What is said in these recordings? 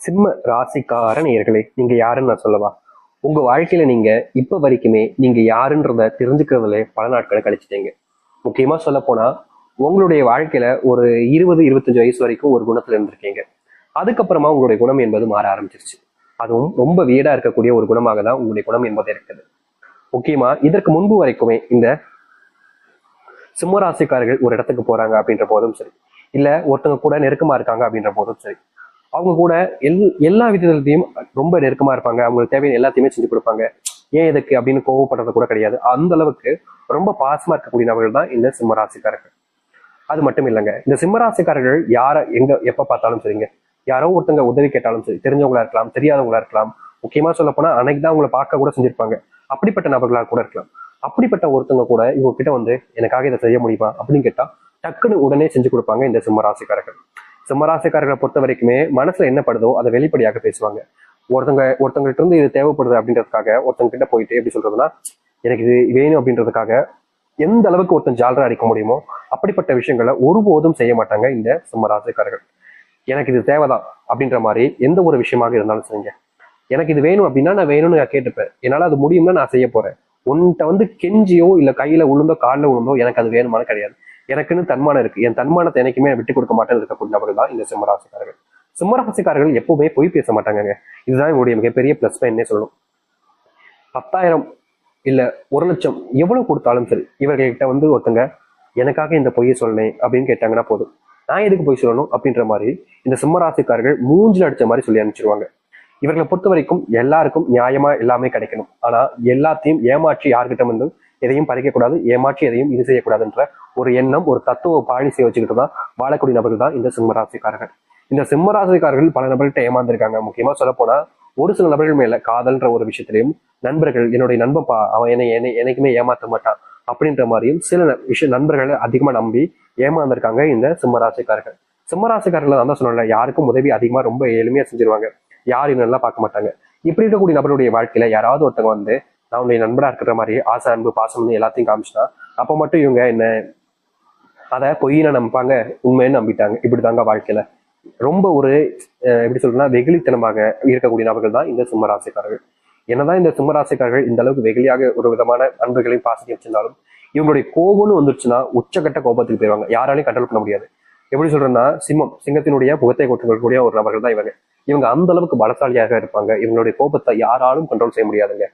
சிம்ம ராசிக்கார நேயர்களே நீங்க யாருன்னு நான் சொல்லவா? உங்க வாழ்க்கையில நீங்க இப்ப வரைக்குமே நீங்க யாருன்றத தெரிஞ்சுக்கிறதுல பல நாட்களை கழிச்சிட்டீங்க. முக்கியமா சொல்ல போனா உங்களுடைய வாழ்க்கையில ஒரு இருபது இருபத்தஞ்சு வயசு வரைக்கும் ஒரு குணத்துல இருந்திருக்கீங்க. அதுக்கப்புறமா உங்களுடைய குணம் என்பது மாற ஆரம்பிச்சிருச்சு. அதுவும் ரொம்ப வீடா இருக்கக்கூடிய ஒரு குணமாக தான் உங்களுடைய குணம் என்பது இருக்குது. முக்கியமா இதற்கு முன்பு வரைக்குமே இந்த சிம்மராசிக்காரர்கள் ஒரு இடத்துக்கு போறாங்க அப்படின்ற போதும் சரி. இல்ல ஒருத்தவங்க கூட நெருக்கமா இருக்காங்க அப்படின்ற போதும் சரி. அவங்க கூட எல் எல்லா விதத்திலையும் ரொம்ப நெருக்கமா இருப்பாங்க. அவங்களுக்கு தேவையான எல்லாத்தையுமே செஞ்சு கொடுப்பாங்க. ஏன் எதுக்கு அப்படின்னு கோவப்படுறது கூட கிடையாது. அந்த அளவுக்கு ரொம்ப பாசமா இருக்கக்கூடிய நபர்கள் தான் இந்த சிம்மராசிக்காரர்கள் அது மட்டும் இல்லைங்க. இந்த சிம்மராசிக்காரர்கள் யாரை எங்க எப்ப பார்த்தாலும் சரிங்க. யாரோ ஒருத்தங்க உதவி கேட்டாலும் சரி தெரிஞ்சவங்களா இருக்கலாம் தெரியாதவங்களா இருக்கலாம். முக்கியமா சொல்ல போனா அன்னைக்கு தான் அவங்களை பார்க்க கூட செஞ்சிருப்பாங்க. அப்படிப்பட்ட நபர்களாக கூட இருக்கலாம். அப்படிப்பட்ட ஒருத்தங்க கூட இவங்க கிட்ட வந்து எனக்காக இதை செய்ய முடியுமா? அப்படின்னு கேட்டா டக்குன்னு உடனே செஞ்சு கொடுப்பாங்க இந்த சிம்மராசிக்காரர்கள் சிம்மராசிக்காரர்களை பொறுத்த வரைக்குமே மனசுல என்ன படுதோ அதை வெளிப்படையாக பேசுவாங்க. ஒருத்தங்க ஒருத்தங்கள்ட்ட இருந்து இது தேவைப்படுது அப்படின்றதுக்காக ஒருத்தங்க கிட்ட போயிட்டு எப்படி சொல்றதுன்னா எனக்கு இது வேணும் அப்படின்றதுக்காக எந்த அளவுக்கு ஒருத்தன் ஜாலரா அடிக்க முடியுமோ அப்படிப்பட்ட விஷயங்களை ஒருபோதும் செய்ய மாட்டாங்க இந்த சிம்மராசிக்காரர்கள். எனக்கு இது தேவைதான் அப்படின்ற மாதிரி எந்த ஒரு விஷயமாக இருந்தாலும் சரிங்க. எனக்கு இது வேணும் அப்படின்னா நான் வேணும்னு நான் கேட்டுப்பேன். என்னால அது முடியும்னா நான் செய்ய போறேன். உன்கிட்ட வந்து கெஞ்சியோ இல்ல கையில உளுந்தோ காலில் உளுந்தோ எனக்கு அது வேணுமானு கிடையாது. எனக்குன்னு தன்மானம் இருக்கு. என் தன்மானத்தை எனக்குமே விட்டு கொடுக்க மாட்டேன்னு இருக்கக்கூடிய நபர்கள் தான் இந்த சிம்மராசிக்காரர்கள் சிம்மராசிக்காரர்கள் எப்பவுமே பொய் பேச மாட்டாங்க இதுதான் இவங்களுடைய மிகப்பெரிய பிளஸ் பாயிண்ட்னே சொல்லணும். பத்தாயிரம் இல்ல ஒரு லட்சம் எவ்வளவு கொடுத்தாலும் சரி இவர்கிட்ட வந்து ஒருத்தங்க எனக்காக இந்த பொய்யை சொல்லணும் அப்படின்னு கேட்டாங்கன்னா போதும். நான் எதுக்கு பொய் சொல்லணும் அப்படின்ற மாதிரி இந்த சிம்மராசிக்காரர்கள் மூஞ்சில் அடிச்ச மாதிரி சொல்லி அனுப்பிச்சிருவாங்க. இவர்களை பொறுத்த வரைக்கும் எல்லாருக்கும் நியாயமா எல்லாமே கிடைக்கணும். ஆனா எல்லாத்தையும் ஏமாற்றி யார்கிட்ட வந்து எதையும் பறிக்கக்கூடாது ஏமாற்றி எதையும் இது செய்யக்கூடாதுன்ற ஒரு எண்ணம் ஒரு தத்துவ பாலிசியை வச்சுக்கிட்டு தான் வாழக்கூடிய நபர்கள் தான் இந்த சிம்மராசிக்காரர்கள் இந்த சிம்மராசிக்காரர்கள் பல நபர்கள்ட்ட ஏமாந்துருக்காங்க. முக்கியமா சொல்ல போனா ஒரு சில நபர்கள் மேல காதல்ன்ற ஒரு விஷயத்திலையும் நண்பர்கள் என்னுடைய நண்பப்பா அவன் என்னை என்னை என்னைக்குமே ஏமாற்ற மாட்டான் அப்படின்ற மாதிரியும் சில ந- விஷய நண்பர்களை அதிகமா நம்பி ஏமாந்துருக்காங்க இந்த சிம்மராசிக்காரர்கள் சிம்மராசிக்காரர்கள் நான் தான் சொன்னேன்ல யாருக்கும் உதவி அதிகமா ரொம்ப எளிமையா செஞ்சிருவாங்க. யார் என்னெல்லாம் பார்க்க மாட்டாங்க. இப்படி இருக்கக்கூடிய நபருடைய வாழ்க்கையில யாராவது ஒருத்தவங்க வந்து நான் உன்னுடைய நண்பரா இருக்கிற மாதிரி ஆசை அன்பு பாசம்னு எல்லாத்தையும் காமிச்சினா அப்ப மட்டும் இவங்க என்ன அதை பொய்யின நம்பிப்பாங்க உண்மைன்னு நம்பிட்டாங்க. இப்படிதாங்க வாழ்க்கையில. ரொம்ப ஒரு அஹ், எப்படி சொல்றதுன்னா வெகுளித்தனமாக இருக்கக்கூடிய நபர்கள் தான் இந்த சிம்மராசிக்காரர்கள். என்னதான் இந்த சிம்மராசிக்காரர்கள் இந்த அளவுக்கு வெகுளியாக ஒரு விதமான அன்புகளையும் பாசத்தையும் வச்சிருந்தாலும் இவங்களுடைய கோபம்னு வந்துருச்சுன்னா உச்சக்கட்ட கோபத்துக்கு போயிருவாங்க. யாராலையும் கண்ட்ரோல் பண்ண முடியாது. எப்படி சொல்றேன்னா சிம்மம் சிங்கத்தினுடைய புகத்தை கொட்டக்கூடிய ஒரு நபர்கள் தான் இவங்க. இவங்க அந்த அளவுக்கு பலசாலியாக இருப்பாங்க. இவங்களுடைய கோபத்தை யாராலும் கண்ட்ரோல் செய்ய முடியாதுங்க.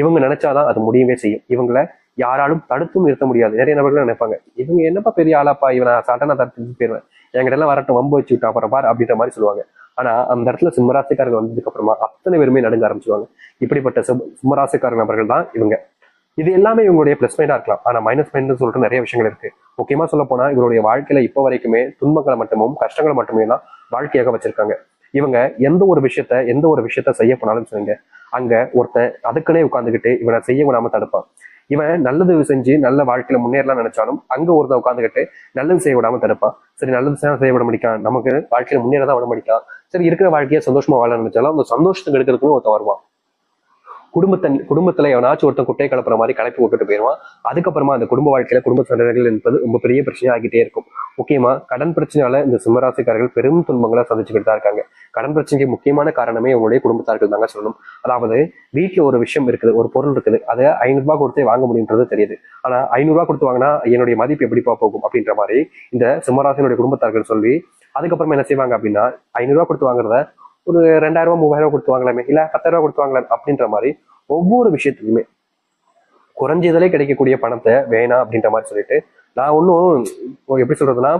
இவங்க நினைச்சாதான் அது முடியவே செய்யும். இவங்கள யாராலும் தடுத்தும் நிறுத்த முடியாது. நிறைய நபர்கள் நினைப்பாங்க இவங்க என்னப்பா பெரிய ஆளாப்பா? இவனை நான் தடுத்து போயிருவேன் என்கிட்ட எல்லாம் வரட்டும் வம்பு வச்சு விட்டா அப்புறம் பார் அப்படின்ற மாதிரி சொல்லுவாங்க. ஆனா அந்த இடத்துல சிம்மராசிக்காரர்கள் வந்ததுக்கு அப்புறமா அத்தனை பேருமே நடுங்க ஆரம்பிச்சுவாங்க இப்படிப்பட்ட சிம்மராசிக்கார நபர்கள் தான் இவங்க. இது எல்லாமே இவங்களுடைய பிளஸ் பாயிண்டா இருக்கலாம். ஆனா மைனஸ் பாயிண்ட் சொல்லிட்டு நிறைய விஷயங்கள் இருக்கு. முக்கியமா சொல்ல போனா இவருடைய வாழ்க்கையில இப்போ வரைக்குமே துன்பங்களை மட்டுமும் கஷ்டங்களை மட்டுமே தான் வாழ்க்கையாக வச்சிருக்காங்க. இவங்க எந்த ஒரு விஷயத்த எந்த ஒரு விஷயத்த செய்ய போனாலும் சொல்லுங்க. அங்க ஒருத்தன் அதுக்குன்னே உட்காந்துக்கிட்டு இவனை செய்ய விடாம தடுப்பான். இவன் நல்லது செஞ்சு நல்ல வாழ்க்கையில முன்னேறலாம் நினைச்சாலும் அங்க ஒருத்தன் உட்காந்துக்கிட்டு நல்லது செய்ய விடாம தடுப்பான். சரி நல்லது செய்ய செய்ய விட முடிக்கான் நமக்கு வாழ்க்கையில முன்னேறதான் விட முடிக்கான் சரி இருக்கிற வாழ்க்கையை சந்தோஷமா வாழ நினைச்சாலும் அந்த சந்தோஷத்துக்கு எடுக்கிறதுக்குன்னு ஒருத்தன் வருவான். குடும்பத்தன் குடும்பத்துல எவனாச்சும் ஒருத்தன் குட்டையை கலப்புற மாதிரி கலப்பி விட்டுட்டு போயிடுவான். அதுக்கப்புறமா அந்த குடும்ப வாழ்க்கையில குடும்ப சண்டைகள் என்பது ரொம்ப பெரிய பிரச்சனை ஆகிட்டே இருக்கும். முக்கியமா கடன் பிரச்சனையால இந்த சிம்மராசிக்காரர்கள் பெரும் துன்பங்களை சந்திச்சுக்கிட்டு தான் இருக்காங்க. கடன் பிரச்சனைக்கு முக்கியமான காரணமே இவங்களுடைய குடும்பத்தார்கள் தாங்க சொல்லணும். அதாவது வீட்டுல ஒரு விஷயம் இருக்குது ஒரு பொருள் இருக்குது அதை ஐநூறு ரூபாய் கொடுத்தே வாங்க முடியுன்றது தெரியுது. ஆனா ஐநூறு கொடுத்து வாங்கினா என்னுடைய மதிப்பு எப்படிப்பா போகும் அப்படின்ற மாதிரி இந்த சிம்மராசினுடைய குடும்பத்தார்கள் சொல்லி அதுக்கப்புறமா என்ன செய்வாங்க அப்படின்னா ஐநூறுரூவா கொடுத்து வாங்குறத ஒரு ரெண்டாயிரம் ரூபா மூவாயிரம் ரூபாய் கொடுத்து வாங்கலாமே இல்ல பத்தாயிரம் ரூபா கொடுத்து வாங்கலாம் அப்படின்ற மாதிரி ஒவ்வொரு விஷயத்துலையுமே குறைஞ்சதுலே கிடைக்கக்கூடிய பணத்தை வேணாம் அப்படின்ற மாதிரி சொல்லிட்டு நான் ஒன்றும் எப்படி சொல்றதுன்னா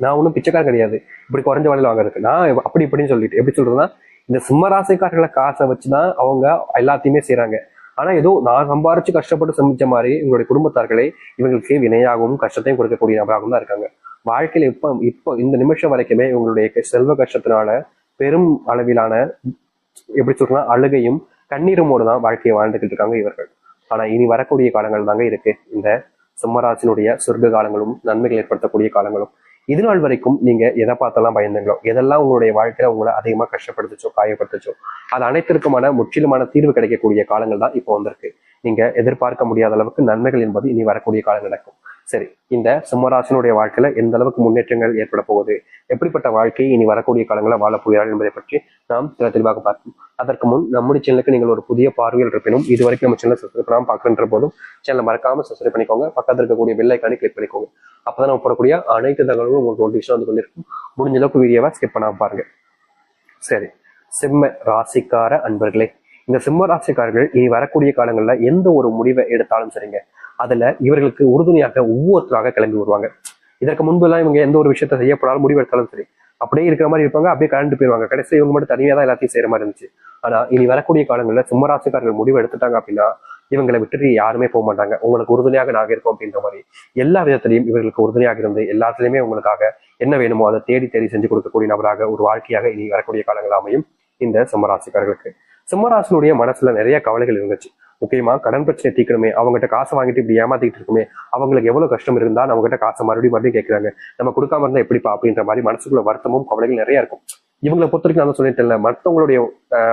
நான் ஒன்றும் பிச்சைக்காரன் கிடையாது. இப்படி குறைஞ்ச விலையில வாங்குறதுக்கு. நான் அப்படி இப்படின்னு சொல்லிட்டு எப்படி சொல்றதுன்னா இந்த சிம்மராசிக்காரர்களை காசை வச்சுதான் அவங்க எல்லாத்தையுமே செய்கிறாங்க ஆனா ஏதோ நான் சம்பாரிச்சு கஷ்டப்பட்டு சமைச்ச மாதிரி உங்களுடைய குடும்பத்தார்களே இவங்களுக்கு வினையாகவும் கஷ்டத்தையும் கொடுக்கக்கூடிய நபராகவும் தான் இருக்காங்க. வாழ்க்கையில இப்ப இப்போ இந்த நிமிஷம் வரைக்குமே இவங்களுடைய க- செல்வ கஷ்டத்தினால பெரும் அளவிலான எப்படி சொல்றா அழுகையும் கண்ணீருமோடு தான் வாழ்க்கையை வாழ்ந்துகிட்டு இருக்காங்க இவர்கள். ஆனா இனி வரக்கூடிய காலங்கள் தாங்க இருக்கு. இந்த சிம்மராசினுடைய சொர்க்க காலங்களும் நன்மைகள் ஏற்படுத்தக்கூடிய காலங்களும். இது நாள் வரைக்கும் நீங்க எதை பார்த்தெல்லாம் பயந்துங்களோ எதெல்லாம் உங்களுடைய வாழ்க்கையில உங்களை அதிகமா கஷ்டப்படுத்துச்சோ காயப்படுத்துச்சோ அது அனைத்திற்குமான முற்றிலுமான தீர்வு கிடைக்கக்கூடிய காலங்கள் தான் இப்போ வந்திருக்கு. நீங்க எதிர்பார்க்க முடியாத அளவுக்கு நன்மைகள் என்பது இனி வரக்கூடிய காலம் நடக்கும். சரி இந்த சிம்மராசினுடைய வாழ்க்கையில எந்த அளவுக்கு முன்னேற்றங்கள் ஏற்பட போகுது? எப்படிப்பட்ட வாழ்க்கை இனி வரக்கூடிய காலங்களில் வாழப்போகிறார் என்பதை பற்றி நாம் சில தெளிவாக பார்ப்போம். அதற்கு முன் நம்முடைய சேனலுக்கு நீங்கள் ஒரு புதிய பார்வையில் இருப்பினும் இது வரைக்கும் நம்ம சேனல் சப்ஸ்கிரைப் பண்ணாமல் பார்க்கின்ற போதும் சேனலை மறக்காம சப்ஸ்கிரைப் பண்ணிக்கோங்க. பக்கத்தில் இருக்கக்கூடிய வெள்ளைக்கானி கிளிக் பண்ணிக்கோங்க. அப்பதான் நம்ம போடக்கூடிய அனைத்து தகவல்களும் உங்களுக்கு விஷயம் வந்து கொண்டிருக்கும். முடிஞ்ச அளவுக்கு வீடியோவை ஸ்கிப் பண்ணாமல் பாருங்க. சரி சிம்ம ராசிக்கார அன்பர்களே இந்த சிம்ம ராசிக்காரர்கள் இனி வரக்கூடிய காலங்களில் எந்த ஒரு முடிவை எடுத்தாலும் சரிங்க. அதுல இவர்களுக்கு உறுதுணையாக ஒவ்வொருத்தராக கிளம்பி வருவாங்க. இதற்கு முன்பெல்லாம் இவங்க எந்த ஒரு விஷயத்த செய்யப்படாலும் முடிவு எடுத்தாலும் சரி அப்படியே இருக்கிற மாதிரி இருப்பாங்க அப்படியே கலந்து போயிருவாங்க கடைசி இவங்க மட்டும் தனியாக தான் எல்லாத்தையும் செய்யற மாதிரி இருந்துச்சு. ஆனா இனி வரக்கூடிய காலங்களில் சிம்மராசிக்காரர்கள் முடிவு எடுத்துட்டாங்க அப்படின்னா இவங்களை விட்டுட்டு யாருமே போக மாட்டாங்க. உங்களுக்கு உறுதுணையாக நாங்க இருக்கோம் அப்படின்ற மாதிரி எல்லா விதத்திலையும் இவர்களுக்கு உறுதுணையாக இருந்து எல்லாத்துலயுமே உங்களுக்காக என்ன வேணுமோ அதை தேடி தேடி செஞ்சு கொடுக்கக்கூடிய நபராக ஒரு வாழ்க்கையாக இனி வரக்கூடிய காலங்கள் அமையும் இந்த சிம்மராசிக்காரர்களுக்கு. சிம்மராசினுடைய மனசுல நிறைய கவலைகள் இருந்துச்சு. முக்கியமா கடன் பிரச்சனை தீர்க்கணுமே அவங்ககிட்ட காசு வாங்கிட்டு இப்படி ஏமாத்திட்டு இருக்குமே அவங்களுக்கு எவ்வளவு கஷ்டம் இருந்தா நம்ம கிட்ட காசை மறுபடியும் மறுபடியும் கேட்கறாங்க நம்ம கொடுக்காம இருந்தா எப்படிப்பா அப்படின்ற மாதிரி மனசுக்குள்ள வருத்தமும் கவலைகள் நிறைய இருக்கும். இவங்களை பொறுத்த வரைக்கும் நான் சொல்லிட்டு மற்றவங்களுடைய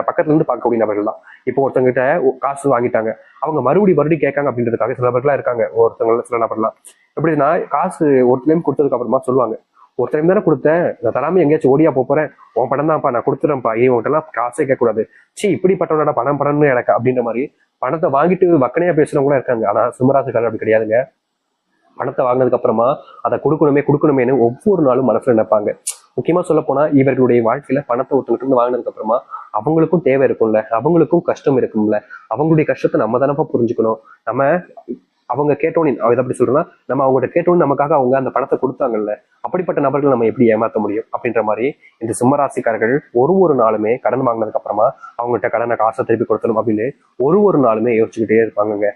பக்கத்துல இருந்து பார்க்கக்கூடிய நபர்கள் தான். இப்போ ஒருத்தங்கிட்ட காசு வாங்கிட்டாங்க. அவங்க மறுபடியும் மறுபடியும் கேட்காங்க அப்படின்றதுக்காக சில நபர்களா இருக்காங்க. ஒருத்தவங்க சில நபர்லாம் எப்படின்னா காசு ஒரு டைம் கொடுத்ததுக்கு அப்புறமா சொல்லுவாங்க. ஒரு டைம் தானே கொடுத்தேன். நான் தராம எங்கேயாச்சும் ஓடியா போறேன். உன் படம் தான்ப்பா நான் கொடுத்துறேன்ப்பா. இனி உங்கள்கிட்ட எல்லாம் காசே கேட்கக்கூடாது. சி இப்படிப்பட்டவனோட பணம் பணம்னு எனக்கு அப்படின்ற மாதிரி பணத்தை வாங்கிட்டு வக்கனையா பேசுறவங்களும் இருக்காங்க. ஆனா சிம்மராசிக்காரர் அப்படி கிடையாதுங்க. பணத்தை வாங்கினதுக்கு அப்புறமா அதை கொடுக்கணுமே கொடுக்கணுமேனு ஒவ்வொரு நாளும் மனசுல நினைப்பாங்க. முக்கியமா சொல்ல போனா இவர்களுடைய வாழ்க்கையில பணத்தை ஒருத்தங்கிட்ட இருந்து வாங்கினதுக்கு அப்புறமா அவங்களுக்கும் தேவை இருக்கும்ல. அவங்களுக்கும் கஷ்டம் இருக்கும்ல. அவங்களுடைய கஷ்டத்தை நம்ம தானப்பா புரிஞ்சுக்கணும். நம்ம அவங்க கேட்டோன்னு அதை எப்படி சொல்றேன்னா நம்ம அவங்ககிட்ட கேட்டோன்னு நமக்காக அவங்க அந்த பணத்தை கொடுத்தாங்கல்ல அப்படிப்பட்ட நபர்கள் நம்ம எப்படி ஏமாத்த முடியும் அப்படின்ற மாதிரி இந்த சிம்மராசிக்காரர்கள் ஒரு ஒரு நாளுமே கடன் வாங்கினதுக்கு அப்புறமா அவங்ககிட்ட கடனை காசை திருப்பி கொடுத்தணும் அப்படின்னு ஒரு ஒரு நாளுமே யோசிச்சுக்கிட்டே இருப்பாங்கங்க.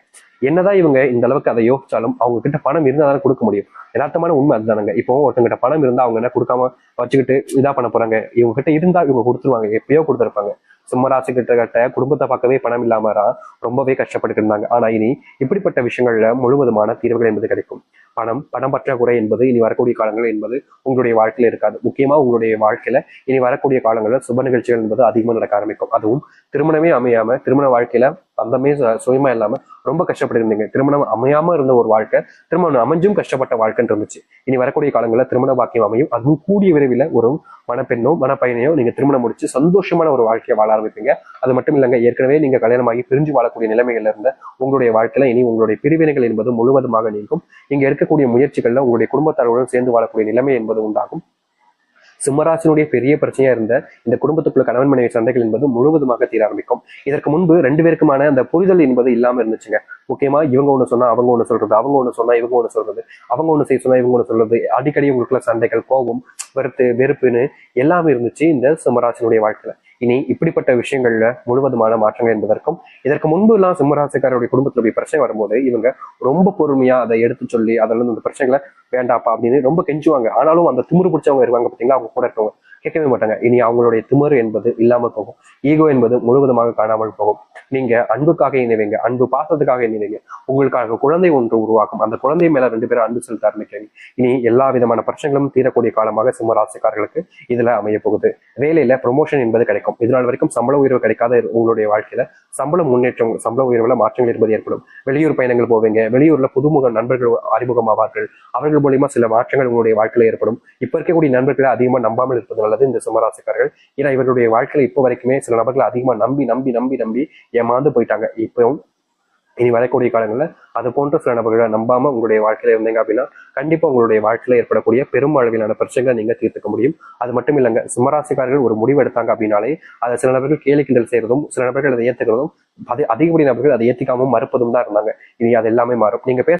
என்னதான் இவங்க இந்த அளவுக்கு அதை யோசிச்சாலும் அவங்க கிட்ட பணம் இருந்தால் தானே கொடுக்க முடியும். யதார்த்தமான உண்மை அதுதானங்க. இப்போ ஒருத்தங்கிட்ட பணம் இருந்தா அவங்க என்ன கொடுக்காம வச்சுக்கிட்டு இதா பண்ண போறாங்க. இவங்க கிட்ட இருந்தா இவங்க கொடுத்துருவாங்க. எப்பயோ கொடுத்துருப்பாங்க. சிம்மராசிக்கிட்ட கிட்ட கட்ட குடும்பத்தை பார்க்கவே பணம் இல்லாமதான் ரொம்பவே கஷ்டப்பட்டு இருந்தாங்க. ஆனா இனி இப்படிப்பட்ட விஷயங்கள்ல முழுவதுமான தீர்வுகள் என்பது கிடைக்கும். பணம் பணம் பற்றாக்குறை என்பது இனி வரக்கூடிய காலங்கள் என்பது உங்களுடைய வாழ்க்கையில இருக்காது. முக்கியமா உங்களுடைய வாழ்க்கையில இனி வரக்கூடிய காலங்களில் சுப நிகழ்ச்சிகள் என்பது அதிகமாக நடக்க ஆரம்பிக்கும். அதுவும் திருமணமே அமையாம திருமண வாழ்க்கையில அந்தமே சுயமா இல்லாம ரொம்ப கஷ்டப்பட்டு இருந்தீங்க திருமணம் அமையாம இருந்த ஒரு வாழ்க்கை திருமணம் அமைஞ்சும் கஷ்டப்பட்ட வாழ்க்கைன்னு இருந்துச்சு. இனி வரக்கூடிய காலங்களில் திருமண பாக்கியம் அமையும். அதுவும் கூடிய விரைவில் ஒரு மணப்பெண்ணோ மணப்பையனையோ நீங்க திருமணம் முடிச்சு சந்தோஷமான ஒரு வாழ்க்கையை வாழ ஆரம்பிப்பீங்க. அது மட்டும் இல்லைங்க ஏற்கனவே நீங்க கல்யாணமாகி பிரிஞ்சு வாழக்கூடிய நிலைமைகள்ல இருந்த உங்களுடைய வாழ்க்கையில இனி உங்களுடைய பிரிவினைகள் என்பது முழுவதுமாக நீங்கும். இங்க இருக்கக்கூடிய முயற்சிகள்ல உங்களுடைய குடும்பத்தாருடன் சேர்ந்து வாழக்கூடிய நிலைமை என்பது உண்டாகும். சிம்மராசினுடைய பெரிய பிரச்சனையா இருந்த இந்த குடும்பத்துக்குள்ள கணவன் மனைவி சண்டைகள் என்பது முழுவதுமாக தீர ஆரம்பிக்கும். இதற்கு முன்பு ரெண்டு பேருக்குமான அந்த புரிதல் என்பது இல்லாம இருந்துச்சுங்க. முக்கியமா இவங்க ஒண்ணு சொன்னா அவங்க ஒண்ணு சொல்றது அவங்க ஒண்ணு சொன்னா இவங்க ஒண்ணு சொல்றது அவங்க ஒண்ணு செய்ய சொன்னா இவங்க ஒண்ணு சொல்றது அடிக்கடி உங்களுக்குள்ள சண்டைகள் கோபம் வெறுத்து வெறுப்புன்னு எல்லாமே இருந்துச்சு இந்த சிம்மராசினுடைய வாழ்க்கையில. இனி இப்படிப்பட்ட விஷயங்கள்ல முழுவதுமான மாற்றங்கள் என்பதற்கும் இதற்கு முன்பு எல்லாம் சிம்மராசிக்காரருடைய குடும்பத்துல போய் பிரச்சனை வரும்போது இவங்க ரொம்ப பொறுமையா அதை எடுத்து சொல்லி அதில் இருந்து இந்த பிரச்சனைகளை வேண்டாப்பா அப்படின்னு ரொம்ப கெஞ்சுவாங்க. ஆனாலும் அந்த திமிரு பிடிச்சவங்க இருப்பாங்க பார்த்தீங்களா? அவங்க கூட இருக்கவங்க. கேட்கவே மாட்டாங்க. இனி அவங்களுடைய திமிரு என்பது இல்லாமல் போகும். ஈகோ என்பது முழுவதுமாக காணாமல் போகும். நீங்க அன்புக்காக இணைவீங்க அன்பு பாசத்துக்காக இணைவீங்க. உங்களுக்காக குழந்தை ஒன்று உருவாக்கும். அந்த குழந்தை மேல ரெண்டு பேரும் அன்பு செலுத்த ஆரம்பிக்கிறீங்க இனி எல்லா விதமான பிரச்சனைகளும் தீரக்கூடிய காலமாக சிம்மராசிக்காரர்களுக்கு இதுல அமைய போகுது. வேலையில ப்ரொமோஷன் என்பது கிடைக்கும். இதனால் வரைக்கும் சம்பள உயர்வு கிடைக்காத உங்களுடைய வாழ்க்கையில சம்பள முன்னேற்றம் சம்பள உயர்வுல மாற்றங்கள் என்பது ஏற்படும். வெளியூர் பயணங்கள் போவீங்க. வெளியூர்ல புதுமுக நண்பர்கள் அறிமுகமாவார்கள். அவர்கள் மூலியமா சில மாற்றங்கள் உங்களுடைய வாழ்க்கையில ஏற்படும். இப்ப இருக்கக்கூடிய நண்பர்களை அதிகமா நம்பாமல் இருப்பது நல்லது. இந்த சிம்மராசிக்காரர்கள் ஏன்னா இவர்களுடைய வாழ்க்கையில இப்போ வரைக்குமே சில நபர்கள் அதிகமா நம்பி நம்பி நம்பி நம்பி ஏமாந்து போயிட்டாங்க. இப்போ இனி வரக்கூடிய காலங்களில் அது போன்ற சில நபர்களை நம்பாம உங்களுடைய வாழ்க்கையில இருந்தீங்க அப்படின்னா கண்டிப்பா உங்களுடைய வாழ்க்கையில ஏற்படக்கூடிய பெரும் அளவிலான பிரச்சனைகளை நீங்க தீர்த்துக்க முடியும். அது மட்டும் இல்லைங்க சிம்மராசிக்காரர்கள் ஒரு முடிவு எடுத்தாங்க அப்படின்னாலே அதை சில நபர்கள் கேலி கிண்டல் செய்யறதும் சில நபர்கள் அதை ஏத்துக்கிறதும் அது அதிகப்படி நபர்கள் அதை ஏத்திக்காம மறுப்பதும் தான் இருந்தாங்க. இனி அது எல்லாமே மாறும். நீங்க பேச